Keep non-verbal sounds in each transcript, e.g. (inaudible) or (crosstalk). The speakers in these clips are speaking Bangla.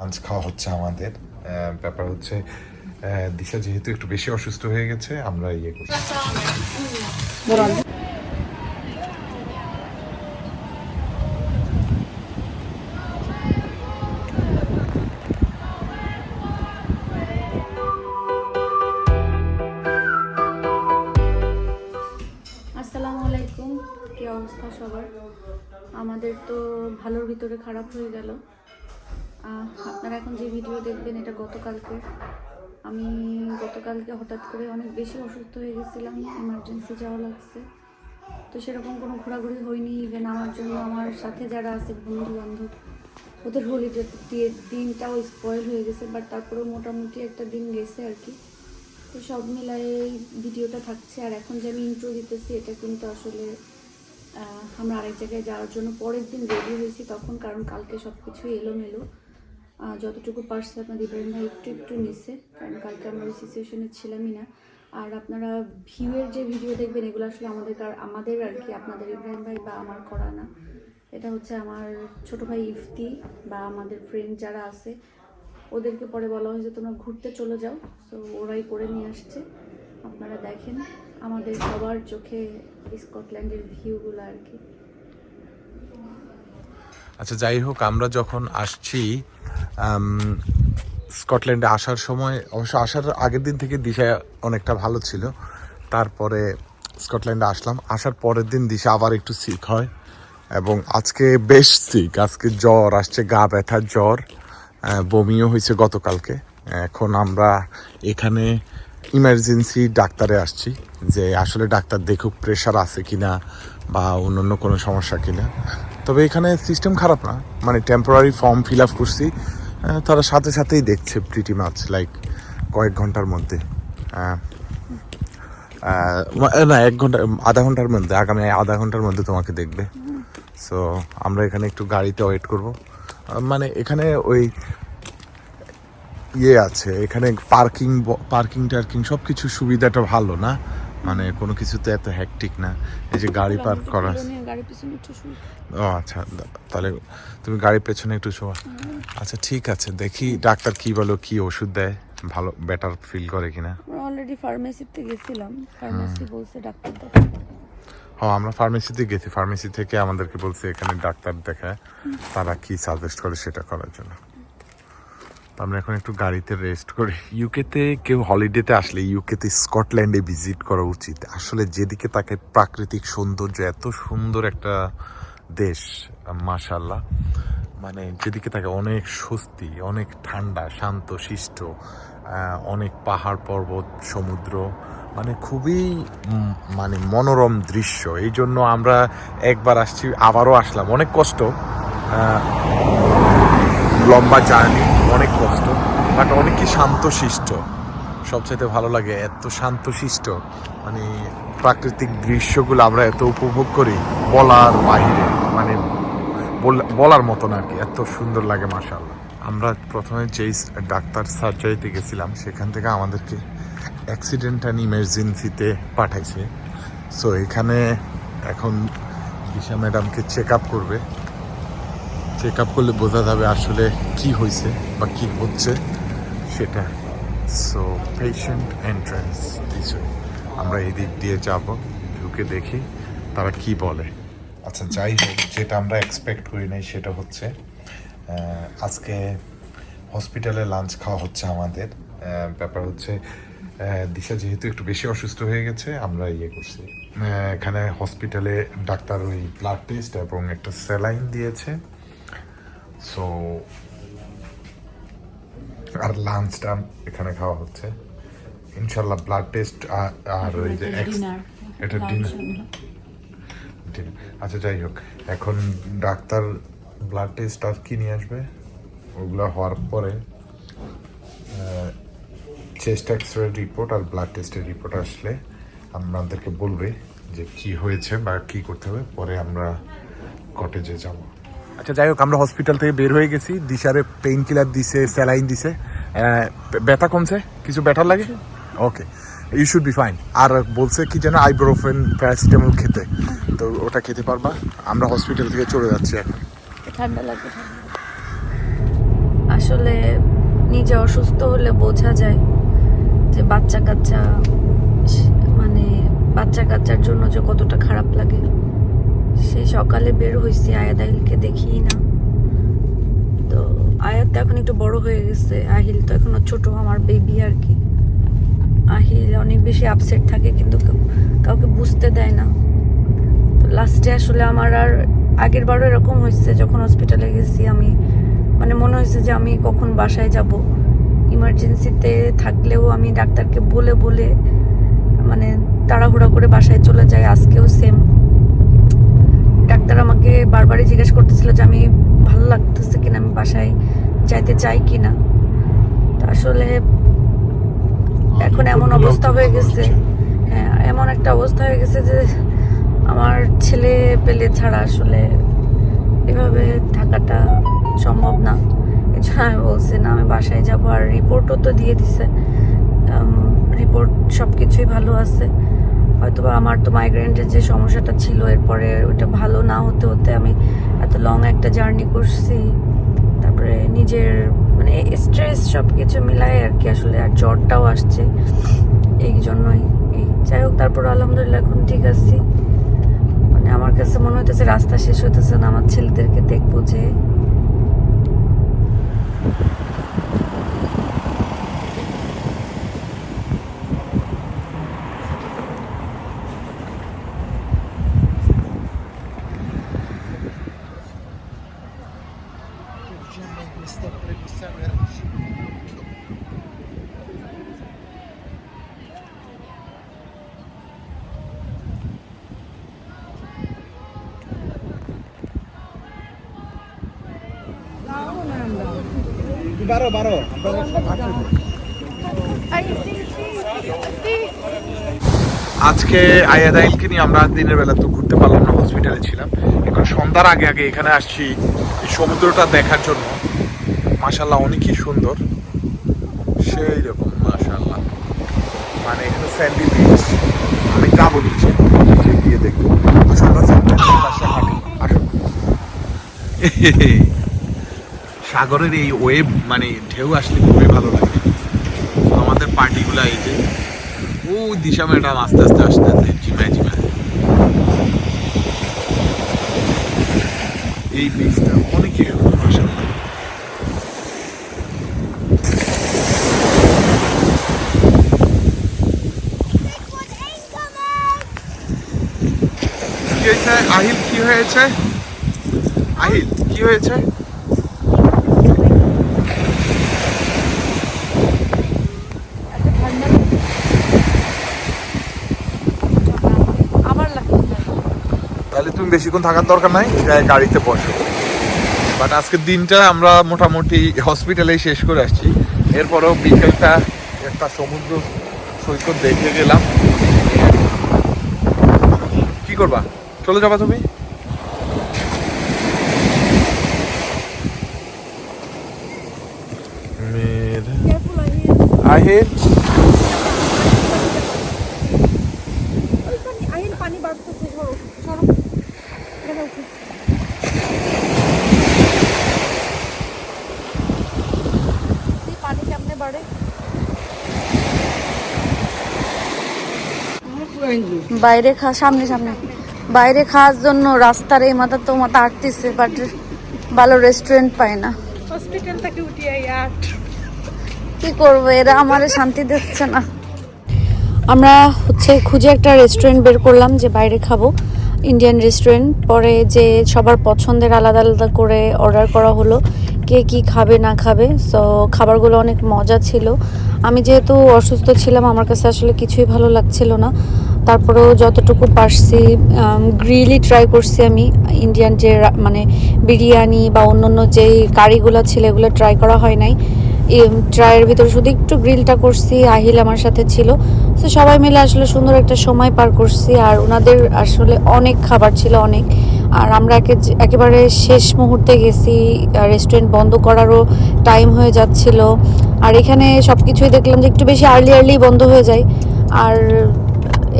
লাঞ্চ খাওয়া হচ্ছে আমাদের। ব্যাপার হচ্ছে দিশা যেহেতু একটু বেশি অসুস্থ হয়ে গেছে, আমরা ইয়ে করছি আসসালামু আলাইকুম। কি অবস্থা সবার? আমাদের তো ভালোর ভিতরে খারাপ হয়ে গেল। আপনারা এখন যে ভিডিও দেখবেন এটা গতকালকে। আমি গতকালকে হঠাৎ করে অনেক বেশি অসুস্থ হয়ে গেছিলাম ইমার্জেন্সি যাওয়া লাগছে। তো সেরকম কোনো ঘোরাঘুরি হয়নি ইভেন আমার জন্য, আমার সাথে যারা আছে বন্ধু বান্ধব ওদের হলিডে দিয়ে দিনটাও স্পয়েল হয়ে গেছে বাট তারপরেও মোটামুটি একটা দিন গেছে আর কি। তো সব এই ভিডিওটা থাকছে, আর এখন যে আমি ইন্ট্রো দিতেছি, এটা কিন্তু আসলে আমরা আরেক জায়গায় যাওয়ার জন্য পরের দিন রেডি হয়েছি তখন, কারণ কালকে সব কিছুই এলোমেলো। যতটুকু পারছে আপনার ইব্রাহিম ভাই একটু একটু নিছে, কারণ কালকে আমরা ওই সিচুয়েশনে ছিলামই না। আর আপনারা ভিউয়ের যে ভিডিও দেখবেন, এগুলো আসলে আমাদের আমাদের আর কি, আপনাদের ইব্রাহিম ভাই বা আমার করা না। এটা হচ্ছে আমার ছোট ভাই ইফতি বা আমাদের ফ্রেন্ড যারা আছে, ওদেরকে পরে বলা হয়েছে তোমরা ঘুরতে চলে যাও। তো ওরাই করে নিয়ে আসছে। আপনারা দেখেন, আমাদের সবার চোখে স্কটল্যান্ডের ভিউগুলো আর কি। আচ্ছা যাই হোক, আমরা যখন আসছি স্কটল্যান্ডে আসার সময়, অবশ্য আসার আগের দিন থেকে দিশা অনেকটা ভালো ছিল। তারপরে স্কটল্যান্ডে আসলাম। আসার পরের দিন দিশা আবার একটু সিক হয় এবং আজকে বেশ সিক আজকে জ্বর, আসছে গা ব্যথা, জ্বর বমিও হয়েছে গতকালকে। এখন আমরা এখানে ইমার্জেন্সি ডাক্তারে আসছি যে আসলে ডাক্তার দেখুক প্রেশার আছে কিনা বা অন্য কোনো সমস্যা কিনা। তবে এখানে সিস্টেম খারাপ না। মানে টেম্পোরারি ফর্ম ফিল আপ করছি। তারা সাথে সাথেই দেখছে প্রিটি মাছ লাইক কয়েক ঘণ্টার মধ্যে। আহ, না এক ঘণ্টা আধা ঘণ্টার মধ্যে আগামী আধা ঘণ্টার মধ্যে তোমাকে দেখবে। সো আমরা এখানে একটু গাড়িতে ওয়েট করব। মানে এখানে ওই ইয়ে আছে এখানে পার্কিং পার্কিং টার্কিং সব কিছু সুবিধাটা ভালো না? মানে কোনো কিছুতে এত হ্যাকটিক না। এই যে গাড়ি পার্ক করা। ও আচ্ছা তাহলে তুমি গাড়ির পেছনে একটু শোয়া। আচ্ছা ঠিক আছে দেখি ডাক্তার কি বলো কি ওষুধ দেয় ভালো বেটার ফিল করে কিনা। অলরেডি ফার্মেসিতে গেছিলাম। ফার্মেসি বলছে ডাক্তার ও আমরা ফার্মেসিতে গেছি। ফার্মেসি থেকে আমাদেরকে বলছে এখানে ডাক্তার দেখায়। তারা কি সাজেস্ট করে সেটা করার জন্য। আমরা এখন একটু গাড়িতে রেস্ট করি। ইউকেতে কেউ হলিডেতে আসলে ইউকেতে স্কটল্যান্ডে ভিজিট করা উচিত। আসলে যেদিকে তাকে প্রাকৃতিক সৌন্দর্য, এত সুন্দর একটা দেশ মাশাল্লাহ মানে যেদিকে তাকে অনেক স্বস্তি, অনেক ঠান্ডা, শান্ত, শিষ্ট অনেক পাহাড়, পর্বত, সমুদ্র মানে খুবই মানে মনোরম দৃশ্য। এই জন্য আমরা একবার আসছি, আবারও আসলাম। অনেক কষ্ট লম্বা জার্নি। অনেক কষ্ট বাট অনেকই শান্তশিষ্ট। সবচাইতে ভালো লাগে এত শান্তশিষ্ট মানে প্রাকৃতিক দৃশ্যগুলো আমরা এত উপভোগ করি বলার বাহিরে মানে বল- বলার মতন আর কি, এত সুন্দর লাগে মাশাআল্লাহ। আমরা প্রথমে যেই ডাক্তার সার্জারিতে গেছিলাম, সেখান থেকে আমাদেরকে অ্যাক্সিডেন্ট অ্যান্ড ইমার্জেন্সিতে পাঠাইছে। সো এখানে এখন দিশা ম্যাডামকে চেক আপ করবে। চেক আপ করলে বোঝা যাবে আসলে কি হয়েছে বা কি হচ্ছে সেটা। সো পেশেন্ট এন্ট্রান্স দিস আমরা এই দিক দিয়ে যাব, ঢুকে দেখি তারা কি বলে। আচ্ছা যাই হোক, যেটা আমরা এক্সপেক্ট করি নাই সেটা হচ্ছে আজকে হসপিটালে লাঞ্চ খাওয়া হচ্ছে আমাদের। ব্যাপার হচ্ছে দিশা যেহেতু একটু বেশি অসুস্থ হয়ে গেছে, আমরা ইয়ে করছি। এখানে হসপিটালে ডাক্তার ওই ব্লাড টেস্ট এবং একটা স্যালাইন দিয়েছে। সো আর লাঞ্চটা এখানে খাওয়া হচ্ছে। ইনশাল্লাহ ব্লাড টেস্ট আর ওই যে এটা ডিনার ডিনার আচ্ছা যাই হোক এখন ডাক্তার ব্লাড টেস্ট আর কি নিয়ে আসবে? ওগুলো হওয়ার পরে চেস্ট এক্স রে রিপোর্ট আর ব্লাড টেস্টের রিপোর্ট আসলে আমাদেরকে বলবে যে কি হয়েছে বা কি করতে হবে। পরে আমরা কটেজে যাব। আচ্ছা যাই হোক, আমরা হসপিটাল থেকে বের হয়ে গেছি। দিশারে পেইন কিলার দিছে স্যালাইন দিছে। ব্যথা কমছে? কিছু ব্যাটার লাগে? Okay you should be fine আর বলছে কি যেন আইব্রোফেন প্যারাসিটামল খেতে। তো ওটা খেতে পারবা। আমরা হসপিটাল থেকে চলে যাচ্ছি এখন। ঠান্ডা লাগবে আসলে নিজে অসুস্থ হলে বোঝা যায় যে বাচ্চা কাচ্চা মানে বাচ্চা কাচ্চার জন্য যে কতটা খারাপ লাগে। সেই সকালে বের হয়েছি আয়াদাইলকে দেখি না। তো আয়াত তো এখন একটু বড় হয়ে গেছে, আহিল তো এখনও ছোট, আমার বেবি আর কি। আহিল অনেক বেশি আপসেট থাকে, কিন্তু কেউ- কাউকে বুঝতে দেয় না। তো লাস্টে আসলে আমার আর আগের বারও এরকম হয়েছে যখন হসপিটালে গেছি আমি মানে মনে হয়েছে যে আমি কখন বাসায় যাব। ইমার্জেন্সিতে থাকলেও আমি ডাক্তারকে বলে বলে মানে তাড়াহুড়া করে বাসায় চলে যাই, আজকেও সেম ডাক্তার আমাকে বারবারই জিজ্ঞেস করতেছিল যে আমি ভালো লাগতেছে কিনা আমি বাসায় যাইতে চাই কিনা। তো আসলে এখন এমন অবস্থা হয়ে গেছে। হ্যাঁ এমন একটা অবস্থা হয়ে গেছে যে আমার ছেলে পেলে ছাড়া আসলে এভাবে থাকাটা সম্ভব না। জন্য আমি বলছি না আমি বাসায় যাব। আর রিপোর্টও তো দিয়ে দিছে। রিপোর্ট সব কিছুই ভালো আছে। হয়তো বা আমার তো মাইগ্রেনের যে সমস্যাটা ছিল, এরপরে ওইটা ভালো না হতে হতে আমি এত লং একটা জার্নি করছি। তারপরে নিজের মানে স্ট্রেস সব কিছু মিলাই আর কি আসলে আর জ্বরটাও আসছে। এই জন্যই। এই যাই হোক, তারপর আলহামদুলিল্লাহ এখন ঠিক আছি। মানে আমার কাছে মনে হইতেছে রাস্তা শেষ হইতেছে না, আমার ছেলেদেরকে দেখব যে বারো বারো। আজকে আয়াদাইলকে নিয়ে আমরা দিনের বেলা তো ঘুরতে পারলাম না হসপিটালে ছিলাম। এখন সন্ধ্যার আগে আগে এখানে আসছি এই সমুদ্রটা দেখার জন্য। মাশাল্লাহ অনেকই সুন্দর। সেই রকম মাশাল্লাহ মানে এখানে স্যান্ডি বিচ আমি যাব নিচে। নিচে গিয়ে দেখব। আসুন। (laughs) সাগরের এই ওয়েব মানে ঢেউ আসলে খুবই ভালো লাগে। আমাদের পার্টিগুলো এই যে, ও দিশা ম্যাডাম আস্তে আস্তে আস্তে আস্তে জিমায় জিমায়। এই বীজটা। হয়েছে? আহিল, কি হয়েছে? আহিল, কি হয়েছে আবার লাগতেছে তাহলে তুমি বেশিক্ষণ থাকার দরকার নাই যাই গাড়িতে বসো। বাট আজকের দিনটা আমরা মোটামুটি হসপিটালেই শেষ করে আসছি। এরপরেও বিকেলটা একটা সমুদ্র সৈকত দেখে গেলাম। কি করবা? চলে যাবা তুমি? আহিল পানি বাড়তেছে সরো সরো এখানে উঠো এই পানি কেমনে বাড়ে বাইরে খা সামনে সামনে। বাইরে খাওয়ার জন্য রাস্তার এই মাথা তো মাথা আটতেছে বাট ভালো রেস্টুরেন্ট পায় না। হসপিটাল থেকে উঠিয়ে আট। কি করব এরা আমার শান্তি দিচ্ছে না। আমরা হচ্ছে খুঁজে একটা রেস্টুরেন্ট বের করলাম যে বাইরে খাব। ইন্ডিয়ান রেস্টুরেন্ট পরে যে সবার পছন্দের আলাদা আলাদা করে অর্ডার করা হলো কে কি খাবে না খাবে। সো খাবারগুলো অনেক মজা ছিল। আমি যেহেতু অসুস্থ ছিলাম আমার কাছে আসলে কিছুই ভালো লাগছিল না। তারপরেও যতটুকু পারছি গ্রিলই ট্রাই করছি আমি ইন্ডিয়ান যে মানে বিরিয়ানি বা অন্য অন্য যেই কারিগুলো ছিল এগুলো ট্রাই করা হয় নাই। ট্রায়ের ভিতরে শুধু একটু গ্রিলটা করছি, আহিল আমার সাথে ছিল। তো সবাই মিলে আসলে সুন্দর একটা সময় পার করছি আর ওনাদের আসলে অনেক খাবার ছিল অনেক। আর আমরা একে একেবারে শেষ মুহূর্তে গেছি রেস্টুরেন্ট বন্ধ করারও টাইম হয়ে যাচ্ছিল। আর এখানে সব কিছুই দেখলাম যে একটু বেশি আর্লি আর্লি বন্ধ হয়ে যায়। আর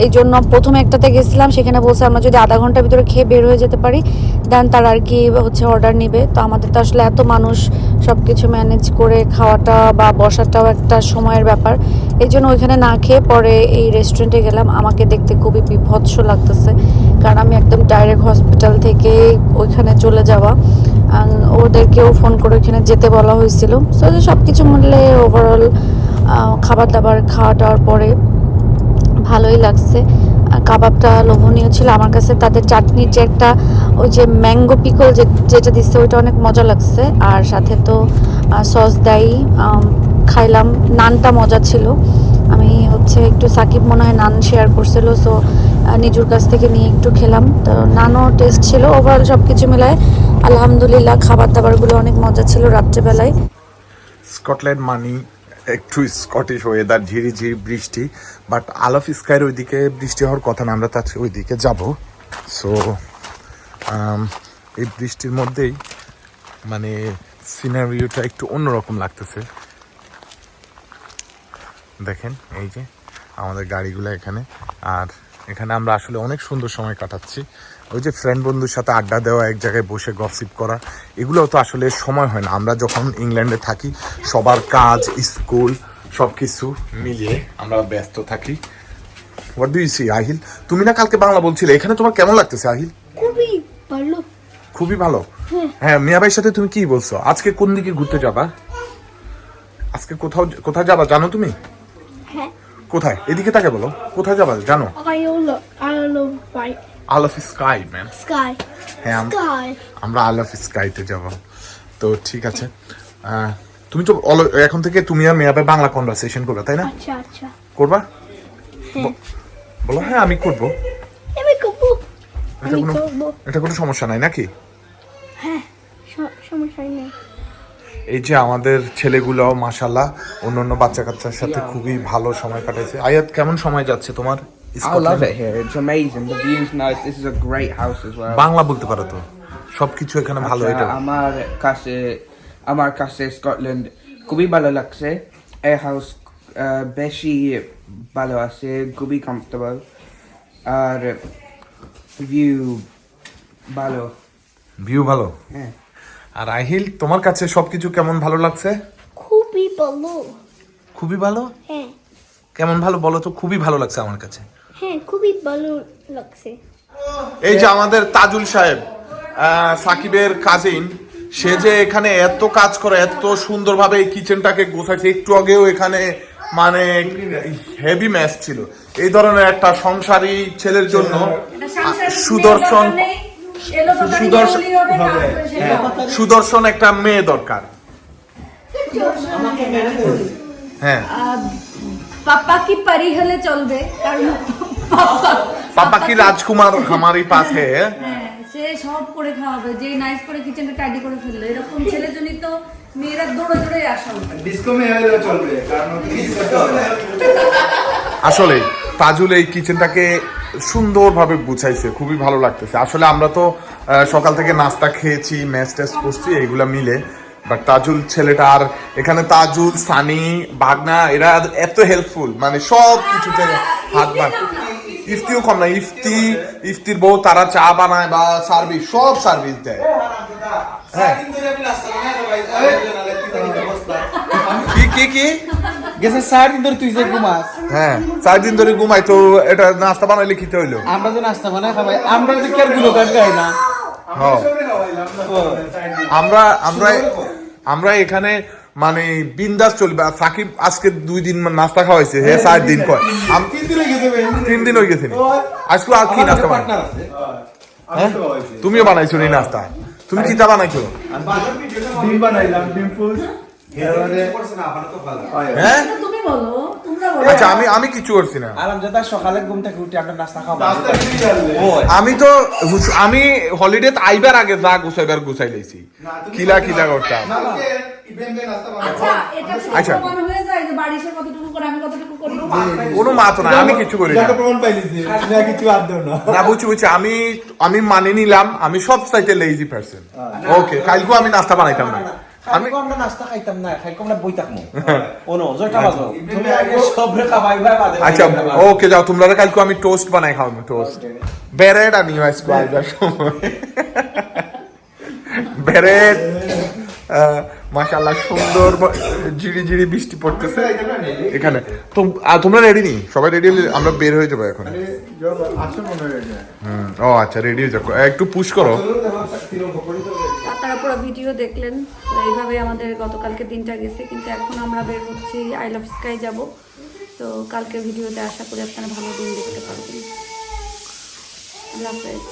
এই জন্য প্রথমে একটাতে গেছিলাম, সেখানে বলছে আমরা যদি আধা ঘণ্টার ভিতরে খেয়ে বের হয়ে যেতে পারি দেন তারা আর কি হচ্ছে অর্ডার নিবে। তো আমাদের তো আসলে এত মানুষ সব কিছু ম্যানেজ করে খাওয়াটা বা বসাটাও একটা সময়ের ব্যাপার। এই জন্য ওইখানে না খেয়ে পরে এই রেস্টুরেন্টে গেলাম। আমাকে দেখতে খুবই বিভৎস লাগতেছে, কারণ আমি একদম ডাইরেক্ট হসপিটাল থেকে ওইখানে চলে যাওয়া। ওদেরকেও ফোন করে ওইখানে যেতে বলা হয়েছিল। সো সব কিছু মিললে ওভারঅল খাবার দাবার খাওয়া দাওয়ার পরে ভালোই লাগছে। আর কাবাবটা লোভনীয় ছিল। আমার কাছে তাদের চাটনির যে একটা ওই যে ম্যাঙ্গো পিকল যে, যেটা দিচ্ছে, ওইটা অনেক মজা লাগছে। আর সাথে তো সস দেয় খাইলাম। নানটা মজা ছিল। আমি হচ্ছে একটু সাকিব মনে হয় নান শেয়ার করছিল সো নিজুর কাছ থেকে নিয়ে একটু খেলাম। তো নানও টেস্ট ছিল। ওভারঅল সব কিছু মিলায় আলহামদুলিল্লাহ খাবার দাবারগুলো অনেক মজা ছিল রাত্রেবেলায়। স্কটল্যান্ড মানি একটু স্কটিশ ওয়েদার ঝিরি ঝিরি বৃষ্টি বাট আল অফ স্কাইয়ের ওইদিকে বৃষ্টি হওয়ার কথা না, আমরা তার ওইদিকে যাব। সো এই বৃষ্টির মধ্যেই মানে সিনারিওটা একটু অন্যরকম লাগতেছে। দেখেন, এই যে আমাদের গাড়িগুলো এখানে, আর এখানে আমরা আসলে অনেক সুন্দর সময় কাটাচ্ছি। ওই যে ফ্রেন্ড বন্ধুর সাথে আড্ডা দেওয়া এক জায়গায় বসে গসিপ করা এগুলো তো আসলে সময় হয় না। আমরা যখন ইংল্যান্ডে থাকি সবার কাজ স্কুল সব কিছু মিলিয়ে আমরা ব্যস্ত থাকি। What do you see Ahil? তুমি না কালকে বাংলা বলছিলে এখানে তোমার কেমন লাগতেছে আহিল? খুবই ভালো। খুবই ভালো? হ্যাঁ। মিয়া ভাইয়ের সাথে তুমি কি বলছো? আজকে কোন দিকে ঘুরতে যাবা? আজকে কোথাও কোথায় যাবা জানো তুমি? হ্যাঁ কোথায়? এদিকে তাকে বলো। কোথায় যাবা? জানো? All of sky man sky হ্যাঁ আমরা আল অফ স্কাইতে যাব। তো ঠিক আছে। তুমি তো এখন থেকে তুমি আর মেয়াবে বাংলা কনভারসেশন করবে তাই না? আচ্ছা আচ্ছা। করবা? হ্যাঁ। বলো হ্যাঁ আমি করব। আমি করব। এটা কোনো এটা কোনো সমস্যা নাই নাকি? হ্যাঁ সমস্যা নেই। এই যে আমাদের ছেলেগুলো মাসাল্লাহ অন্য অন্য বাচ্চা কাচ্চার সাথে খুবই ভালো সময় কাটাইছে। আয়াত কেমন সময় যাচ্ছে তোমার I love it here. It's amazing. The view's nice. This is a great house as well. Bangla বলতে পারো তো? সবকিছু এখানে ভালো এটা? আচ্ছা, আমার কাছে আমার কাছে স্কটল্যান্ড খুবই ভালো লাগছে। এই হাউস বেশি ভালো আছে খুবই কমফোর্টেবল আর ভিউ ভালো। ভিউ ভালো? হ্যাঁ। আর আহিল তোমার কাছে সবকিছু কেমন ভালো লাগছে? খুবই ভালো। খুবই ভালো? হ্যাঁ। কেমন ভালো বলো তো খুবই ভালো লাগছে আমার কাছে। হ্যাঁ খুবই ভালো লাগছে। এই যে আমাদের তাজুল সাহেব সাকিবের কাজিন সে যে এখানে এত কাজ করে এত সুন্দরভাবে এই কিচেনটাকে গোছাইছে একটু আগেও এখানে মানে হেভি ম্যাচ ছিল। এই ধরনের একটা সংসারী ছেলের জন্য সুদর্শন সুদর্শন সুদর্শন একটা মেয়ে দরকার। হ্যাঁ। পাপা কি পারি হলে চলবে? কারণ পাপা কি রাজকুমার পাস হে হ্যাঁ সে সব করে খাওয়াবে যে নাইস করে কিচেনটা টাইডি করে ফেলল। এরকম ছেলের জন্যই তো মেয়েরা দৌড়ে দৌড়ে আসা উচিত। ডিসকো মেয়ে হলেও চলবে কারণ। আসলে তাজুল এই কিচেনটাকে সুন্দরভাবে গুছাইছে খুবই ভালো লাগতেছে। আসলে আমরা তো সকাল থেকে নাস্তা খেয়েছি ম্যাচ ট্যাচ করছি এইগুলো মিলে। বাট তাজুল ছেলেটা আর এখানে তাজুল সানি বাগনা এরা এত হেল্পফুল মানে সব কিছুতে হাত বান ইফতিও কম না ইফতি ইফতির বউ তারা চা বানায় বা সার্ভিস সব সার্ভিস দেয়। হ্যাঁ। কি কি কি? গেছে সারাদিন ধরে তুই যে ঘুমাস। হ্যাঁ চার দিন ধরে ঘুমাই তো এটা নাস্তা বানাইলে খেতে হইল। আমরা যে নাস্তা বানাই খাবাই আমরা তো কেয়ারগুলো কাট না। হ্যাঁ। আমরা আমরা আমরা এখানে মানে বিন্দাস চলবে আর সাকিব আজকে দুই দিন নাস্তা খাওয়াইছে হ্যাঁ চার দিন পর। তিন দিনে গেছে ভাই। তিন দিন হয়ে গেছে নি। আজকে আর কি নাস্তা বানাই হ্যাঁ? তুমিও বানাইছো এই নাস্তা? তুমি কি তা বানাইছো ডিম বানাইলাম ডিম হ্যাঁ। তুমি বলো তোমরা বলো। আচ্ছা আমি আমি কিছু করছি না। সকালে ঘুম থেকে উঠে আমরা নাস্তা খাব। আমি তো আমি হলিডে আইবার আগে যা গুছাইবার গুছাই লাইছি কিলা কিলা করতাম। আচ্ছা এটা আচ্ছা। প্রমাণ হয়ে যায় যে বাড়ি এসে কতটুকু করে আমি কতটুকু করি? কোনো মাত না। আমি কিছু করি না। বুঝছি বুঝছি আমি আমি মানে নিলাম আমি সব সাইতে লেজি পারসন ওকে কালকেও আমি নাস্তা বানাইতাম না। আমি আমরা নাস্তা খাইতাম না না বই থাকমু ওনো জয়টা বাজো তুমি আগে সব রে খাবাই ভাই বাদে আচ্ছা ওকে যাও তোমরা কালকে আমি টোস্ট বানাই খাওয়াবো টোস্ট ব্যারেড আনিও আজকে আইবার সময় ব্যারেড মাশাআল্লাহ সুন্দর ঝিরি ঝিরি বৃষ্টি পড়তেছে এখানে তো তোমরা রেডি নি সবাই রেডি হলে আমরা বের হয়ে যাব এখন মনে হয় ও আচ্ছা রেডি হয়ে যাব একটু পুশ করো আপনারা পুরো ভিডিও দেখলেন। এইভাবে আমাদের গতকালকে দিনটা গেছে, কিন্তু এখন আমরা বের হচ্ছি আই লাভ স্কাই যাব। তো কালকে ভিডিওতে আশা করি আপনারা ভালো দিন দেখতে পারবেন। আল্লাহ হাফেজ।